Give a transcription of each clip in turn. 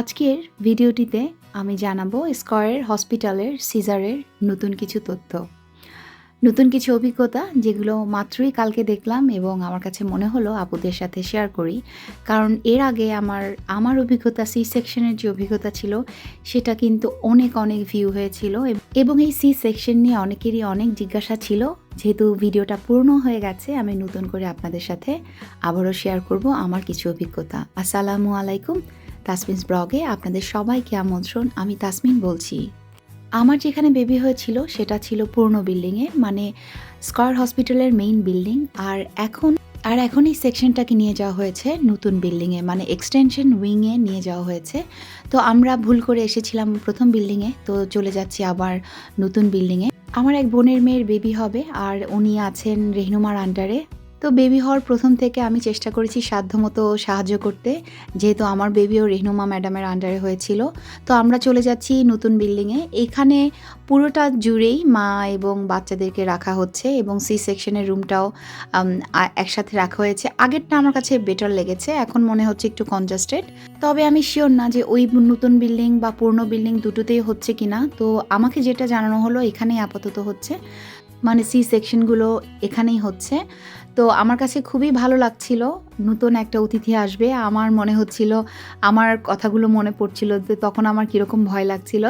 আজকের ভিডিওটিতে আমি জানাব স্কয়ার হসপিটালের সিজারের নতুন কিছু তথ্য। নতুন কিছু অভিজ্ঞতা যেগুলো মাত্রই কালকে দেখলাম এবং আমার কাছে মনে হলো আপুদের সাথে শেয়ার করি। কারণ এর আগে আমার আমার অভিজ্ঞতা সি সেকশনের যে অভিজ্ঞতা ছিল, সেটা কিন্তু অনেক অনেক ভিউ হয়েছিল এবং এই সি সেকশন নিয়ে অনেকেরই অনেক জিজ্ঞাসা ছিল। যেহেতু ভিডিওটা পূর্ণ হয়ে গেছে, আমি নতুন করে আপনাদের সাথে আবারও শেয়ার করব আমার কিছু অভিজ্ঞতা। আসসালামু আলাইকুম। তাসমিনস ব্লগে আপনাদের সবাইকে আমন্ত্রণ, আমি তাসমিন বলছি। আমার যেখানে বেবি হয়েছিল, সেটা ছিল পুরনো বিল্ডিংয়ে মানে স্কয়ার হসপিটালের মেইন বিল্ডিং, আর এখন আর এখন এই সেকশনটাকে নিয়ে যাওয়া হয়েছে নতুন বিল্ডিংয়ে মানে এক্সটেনশন উইংয়ে নিয়ে যাওয়া হয়েছে। তো আমরা ভুল করে এসেছিলাম প্রথম বিল্ডিংয়ে, তো চলে যাচ্ছি আবার নতুন বিল্ডিংয়ে। আমার এক বোনের মেয়ের বেবি হবে, আর উনি আছেন রেহনুমার আন্ডারে তো বেবি হওয়ার প্রথম থেকে আমি চেষ্টা করেছি সাধ্যমতো সাহায্য করতে। যেহেতু আমার বেবিও রেহনুমা ম্যাডামের আন্ডারে হয়েছিল। তো আমরা চলে যাচ্ছি নতুন বিল্ডিংয়ে এখানে পুরোটা জুড়েই মা এবং বাচ্চাদেরকে রাখা হচ্ছে এবং সি সেকশনের রুমটাও একসাথে রাখা হয়েছে। আগেরটা আমার কাছে বেটার লেগেছে, এখন মনে হচ্ছে একটু কনজাস্টেড তবে আমি শিওর না যে ওই নতুন বিল্ডিং বা পুরনো বিল্ডিং দুটোতেই হচ্ছে কিনা। তো আমাকে যেটা জানানো হলো, এখানেই আপাতত হচ্ছে। মানে সি সেকশনগুলো এখানেই হচ্ছে। তো আমার কাছে খুবই ভালো লাগছিল। নতুন একটা অতিথি আসবে, আমার মনে হচ্ছিল, আমার কথাগুলো মনে পড়ছিল যে তখন আমার কীরকম ভয় লাগছিল।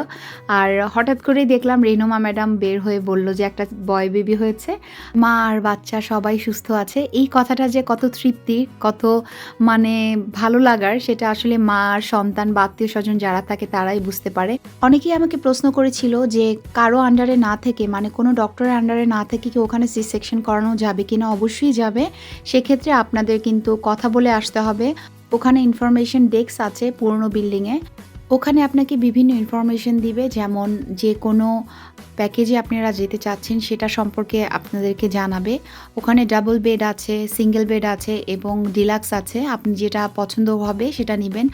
আর হঠাৎ করেই দেখলাম রেনুমা ম্যাডাম বের হয়ে বলল যে একটা বয় বেবি হয়েছে, মা আর বাচ্চা সবাই সুস্থ আছে। এই কথাটা যে কত তৃপ্তির কত মানে ভালো লাগার, সেটা আসলে মা আর সন্তান বা আত্মীয় স্বজন যারা থাকে তারাই বুঝতে পারে। অনেকেই আমাকে প্রশ্ন করেছিল যে কারও আন্ডারে না থেকে মানে কোনো ডক্টরের আন্ডারে না থেকে কি ওখানে সি সেকশন করানো যাবে কিনা? অবশ্যই যাবে। সেক্ষেত্রে আপনাদের কিন্তু কথা বলে আসতে হবে। ওখানে ইনফরমেশন ডেস্ক আছে পুরনো বিল্ডিংয়ে ওখানে আপনাকে বিভিন্ন ইনফরমেশন দিবে, যেমন যে কোনো প্যাকেজে আপনারা যেতে চাচ্ছেন সেটা সম্পর্কে আপনাদেরকে জানাবে। ওখানে ডাবল বেড আছে সিঙ্গেল বেড আছে এবং ডিলাক্স আছে। আপনি যেটা পছন্দ হবে সেটা নেবেন।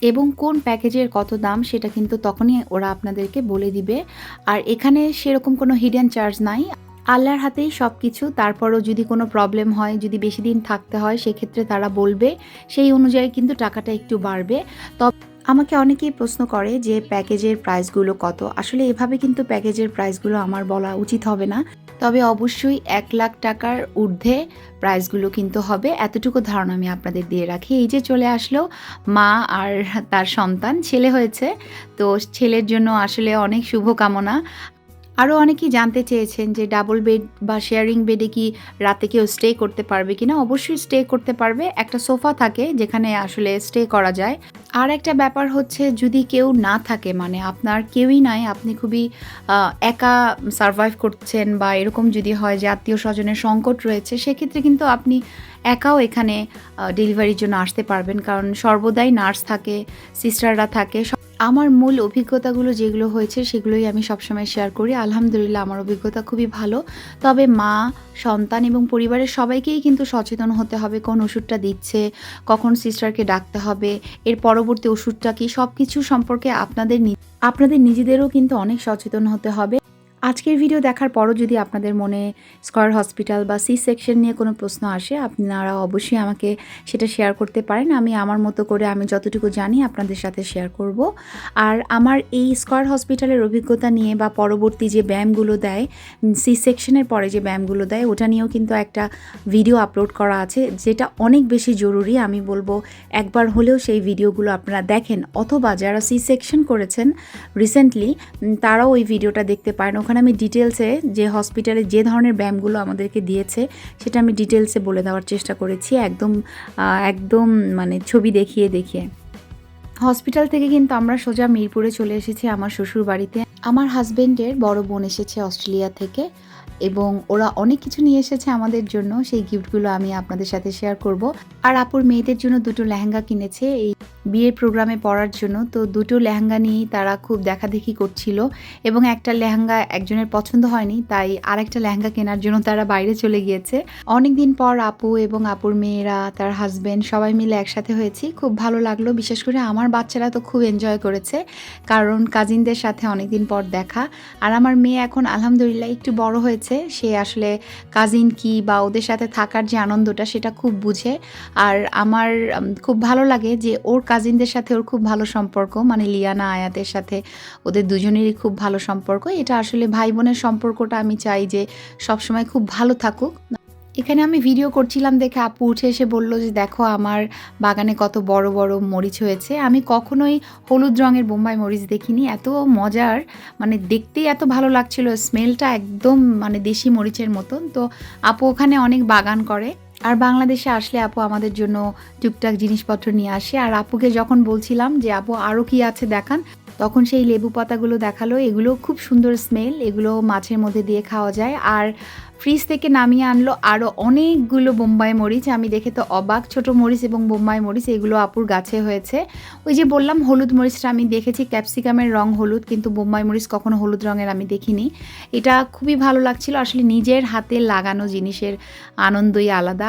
এবং কোন প্যাকেজের কত দাম সেটা কিন্তু তখনই ওরা আপনাদেরকে বলে দিবে। আর এখানে সেরকম কোনো হিডেন চার্জ নাই। আল্লাহর হাতেই সব কিছু তারপরও যদি কোনো প্রবলেম হয়, যদি বেশি দিন থাকতে হয়, সেক্ষেত্রে তারা বলবে, সেই অনুযায়ী কিন্তু টাকাটা একটু বাড়বে। তবে আমাকে অনেকেই প্রশ্ন করে যে, প্যাকেজের প্রাইসগুলো কত? আসলে এভাবে কিন্তু প্যাকেজের প্রাইসগুলো আমার বলা উচিত হবে না। তবে অবশ্যই এক লাখ টাকার ঊর্ধ্বে প্রাইসগুলো কিন্তু হবে। এতটুকু ধারণা আমি আপনাদের দিয়ে রাখি। এই যে চলে আসলো মা আর তার সন্তান, ছেলে হয়েছে। তো ছেলের জন্য আসলে অনেক শুভকামনা। আরও অনেকেই জানতে চেয়েছেন যে ডাবল বেড বা শেয়ারিং বেডে কি রাতে কেউ স্টে করতে পারবে কিনা? অবশ্যই স্টে করতে পারবে। একটা সোফা থাকে যেখানে আসলে স্টে করা যায়। আর একটা ব্যাপার হচ্ছে যদি কেউ না থাকে মানে আপনার কেউই নাই, আপনি খুবই একা সারভাইভ করছেন বা এরকম যদি হয় যে আত্মীয় স্বজনের সংকট রয়েছে, সেক্ষেত্রে কিন্তু আপনি একাও এখানে ডেলিভারির জন্য আসতে পারবেন। কারণ সর্বদাই নার্স থাকে সিস্টাররা থাকে আমার মূল অভিজ্ঞতাগুলো যেগুলো হয়েছে সেগুলোই আমি সবসময় শেয়ার করি। আলহামদুলিল্লাহ আমার অভিজ্ঞতা খুবই ভালো। তবে মা, সন্তান এবং পরিবারের সবাইকেই কিন্তু সচেতন হতে হবে, কোন ওষুধটা দিচ্ছে, কখন সিস্টারকে ডাকতে হবে, এর পরবর্তী ওষুধটা কি সব কিছু সম্পর্কে আপনাদের আপনাদের নিজেদেরও কিন্তু অনেক সচেতন হতে হবে। আজকের ভিডিও দেখার পরও যদি আপনাদের মনে স্কয়ার হসপিটাল বা সি সেকশন নিয়ে কোনো প্রশ্ন আসে, আপনারা অবশ্যই আমাকে সেটা শেয়ার করতে পারেন। আমি আমার মতো করে আমি যতটুকু জানি আপনাদের সাথে শেয়ার করব। আর আমার এই স্কয়ার হসপিটালের অভিজ্ঞতা নিয়ে বা পরবর্তী যে ব্যায়ামগুলো দেয় সি সেকশনের পরে যে ব্যায়ামগুলো দেয়, ওটা নিয়েও কিন্তু একটা ভিডিও আপলোড করা আছে, যেটা অনেক বেশি জরুরি। আমি বলব, একবার হলেও সেই ভিডিওগুলো আপনারা দেখেন। অথবা যারা সি সেকশন করেছেন রিসেন্টলি তারাও ওই ভিডিওটা দেখতে পারেন। ওখানে আমি ডিটেলসে যে হসপিটালে যে ধরনের ব্যায়ামগুলো আমাদেরকে দিয়েছে, সেটা আমি ডিটেলসে বলে দেওয়ার চেষ্টা করেছি, একদম একদম মানে ছবি দেখিয়ে দেখিয়ে। হসপিটাল থেকে কিন্তু আমরা সোজা মিরপুরে চলে এসেছি আমার শ্বশুর বাড়িতে। আমার হাজবেন্ডের বড় বোন এসেছে অস্ট্রেলিয়া থেকে এবং ওরা অনেক কিছু নিয়ে এসেছে আমাদের জন্য, সেই গিফটগুলো আমি আপনাদের সাথে শেয়ার করব। আর আপুর মেয়েদের জন্য দুটো লেহেঙ্গা কিনেছে, এই বিয়ের প্রোগ্রামে পড়ার জন্য। তো দুটো লেহেঙ্গা নিয়েই তারা খুব দেখাদেখি করছিল এবং একটা লেহেঙ্গা একজনের পছন্দ হয়নি, তাই আরেকটা লেহেঙ্গা কেনার জন্য তারা বাইরে চলে গিয়েছে। অনেকদিন পর আপু এবং আপুর মেয়েরা, তার হাজব্যান্ড সবাই মিলে একসাথে হয়েছি। খুব ভালো লাগল, বিশেষ করে আমার বাচ্চারা তো খুব এনজয় করেছে, কারণ কাজিনদের সাথে অনেকদিন পর দেখা। আর আমার মেয়ে এখন আলহামদুলিল্লাহ একটু বড় হয়েছে, সে আসলে কাজিন কি বা ওদের সাথে থাকার যে আনন্দটা সেটা খুব বুঝে। আর আমার খুব ভালো লাগে যে ওর কাজিনদের সাথে ওর খুব ভালো সম্পর্ক মানে লিয়ানা, আয়াতের সাথে ওদের দুজনেরই খুব ভালো সম্পর্ক। এটা আসলে ভাই বোনের সম্পর্কটা আমি চাই যে সবসময় খুব ভালো থাকুক। এখানে আমি ভিডিও করছিলাম দেখে আপু উঠে এসে বলল যে, দেখো, আমার বাগানে কত বড় বড় মরিচ হয়েছে। আমি কখনোই হলুদ রঙের বোম্বাই মরিচ দেখিনি। এত মজার মানে দেখতেই এত ভালো লাগছিল। স্মেলটা একদম মানে দেশি মরিচের মতন। তো আপু ওখানে অনেক বাগান করে। আর বাংলাদেশে আসলে আপু আমাদের জন্য টুকটাক জিনিসপত্র নিয়ে আসে। আর আপুকে যখন বলছিলাম যে, আপু আরও কি আছে দেখান? তখন সেই লেবু পাতাগুলো দেখাল, এগুলো খুব সুন্দর স্মেল এগুলো মাছের মধ্যে দিয়ে খাওয়া যায়। আর ফ্রিজ থেকে নামিয়ে আনলো আরও অনেকগুলো বোম্বাই মরিচ। আমি দেখে তো অবাক, ছোট মরিচ এবং বোম্বাই মরিচ, এগুলো আপুর গাছে হয়েছে। ওই যে বললাম, হলুদ মরিচটা আমি দেখেছি, ক্যাপসিকামের রং হলুদ, কিন্তু বোম্বাই মরিচ কখনো হলুদ রঙের আমি দেখিনি। এটা খুবই ভালো লাগছিল, আসলে নিজের হাতে লাগানো জিনিসের আনন্দই আলাদা।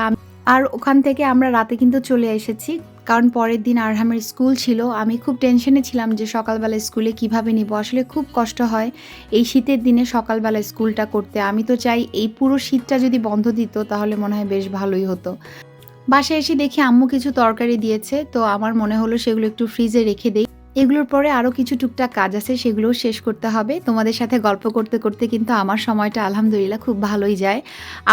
আর ওখান থেকে আমরা রাতে কিন্তু চলে এসেছি। কারণ পরের দিন আরহামের স্কুল ছিল, আমি খুব টেনশনে ছিলাম যে সকালবেলা স্কুলে কীভাবে নিব। আসলে খুব কষ্ট হয় এই শীতের দিনে সকালবেলা স্কুলটা করতে। আমি তো চাই এই পুরো শীতটা যদি বন্ধ দিত, তাহলে মনে হয় বেশ ভালোই হতো। বাসায় এসে দেখি আম্মু কিছু তরকারি দিয়েছে, তো আমার মনে হলো সেগুলো একটু ফ্রিজে রেখে দেই। এগুলোর পরে আরও কিছু টুকটাক কাজ আছে, সেগুলোও শেষ করতে হবে। তোমাদের সাথে গল্প করতে করতে কিন্তু আমার সময়টা আলহামদুলিল্লাহ খুব ভালোই যায়।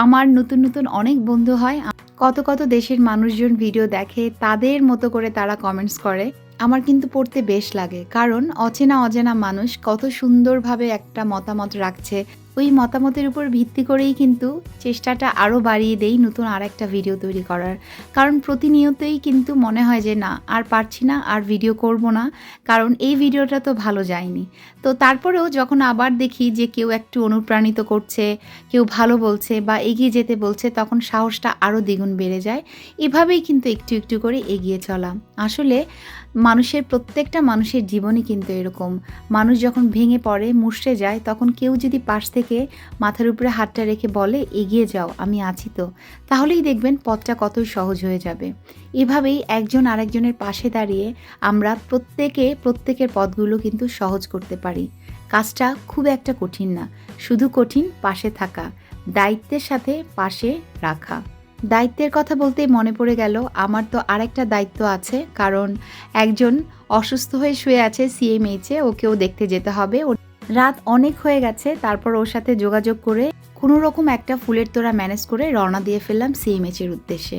আমার নতুন নতুন অনেক বন্ধু হয় কত কত দেশের মানুষজন ভিডিও দেখে তাদের মতো করে তারা কমেন্টস করে। আমার কিন্তু পড়তে বেশ লাগে, কারণ অচেনা অজানা মানুষ কত সুন্দরভাবে একটা মতামত রাখছে ওই মতামতের উপর ভিত্তি করেই কিন্তু চেষ্টাটা আরও বাড়িয়ে দেই নতুন আর একটা ভিডিও তৈরি করার। কারণ প্রতিনিয়তই কিন্তু মনে হয় যে, না, আর পারছি না, আর ভিডিও করব না। কারণ এই ভিডিওটা তো ভালো যায়নি। তো তারপরেও যখন আবার দেখি যে, কেউ একটু অনুপ্রাণিত করছে, কেউ ভালো বলছে বা এগিয়ে যেতে বলছে, তখন সাহসটা আরও দ্বিগুণ বেড়ে যায়। এভাবেই কিন্তু একটু একটু করে এগিয়ে চলা। আসলে মানুষের প্রত্যেকটা মানুষের জীবনই কিন্তু এরকম। মানুষ যখন ভেঙে পড়ে, মুষড়ে যায়, তখন কেউ যদি পাশ থেকে মাথার উপরে হাতটা রেখে বলে, এগিয়ে যাও, আমি আছি তো। তাহলেই দেখবেন পথটা কতই সহজ হয়ে যাবে। এভাবেই একজন আরেকজনের পাশে দাঁড়িয়ে আমরা প্রত্যেকে, প্রত্যেকের পথগুলো কিন্তু সহজ করতে পারি। কাজটা খুব একটা কঠিন না। শুধু কঠিন পাশে থাকা, দায়িত্বের সাথে পাশে রাখা। দায়িত্বের কথা বলতেই মনে পড়ে গেল, আমার তো আরেকটা দায়িত্ব আছে, কারণ একজন অসুস্থ হয়ে শুয়ে আছে সিএমএইচে ওকেও দেখতে যেতে হবে। রাত অনেক হয়ে গেছে, তারপর ওর সাথে যোগাযোগ করে কোনো রকম একটা ফুলের তোড়া ম্যানেজ করে রওনা দিয়ে ফেললাম সিএমএইচের উদ্দেশ্যে।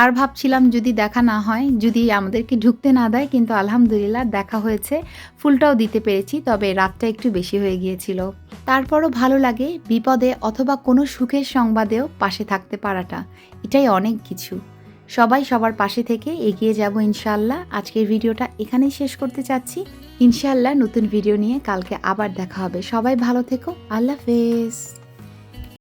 আর ভাবছিলাম যদি দেখা না হয়, যদি আমাদেরকে ঢুকতে না দেয়, কিন্তু আলহামদুলিল্লাহ দেখা হয়েছে, ফুলটাও দিতে পেরেছি, তবে রাতটা একটু বেশি হয়ে গিয়েছিল। তারপরও ভালো লাগে বিপদে অথবা কোনো সুখের সংবাদেও পাশে থাকতে পারাটা, এটাই অনেক কিছু। সবাই সবার পাশে থেকে এগিয়ে যাব ইনশাল্লাহ আজকের ভিডিওটা এখানেই শেষ করতে চাচ্ছি। ইনশাল্লাহ নতুন ভিডিও নিয়ে কালকে আবার দেখা হবে। সবাই ভালো থেকো। আল্লাহ হাফেজ।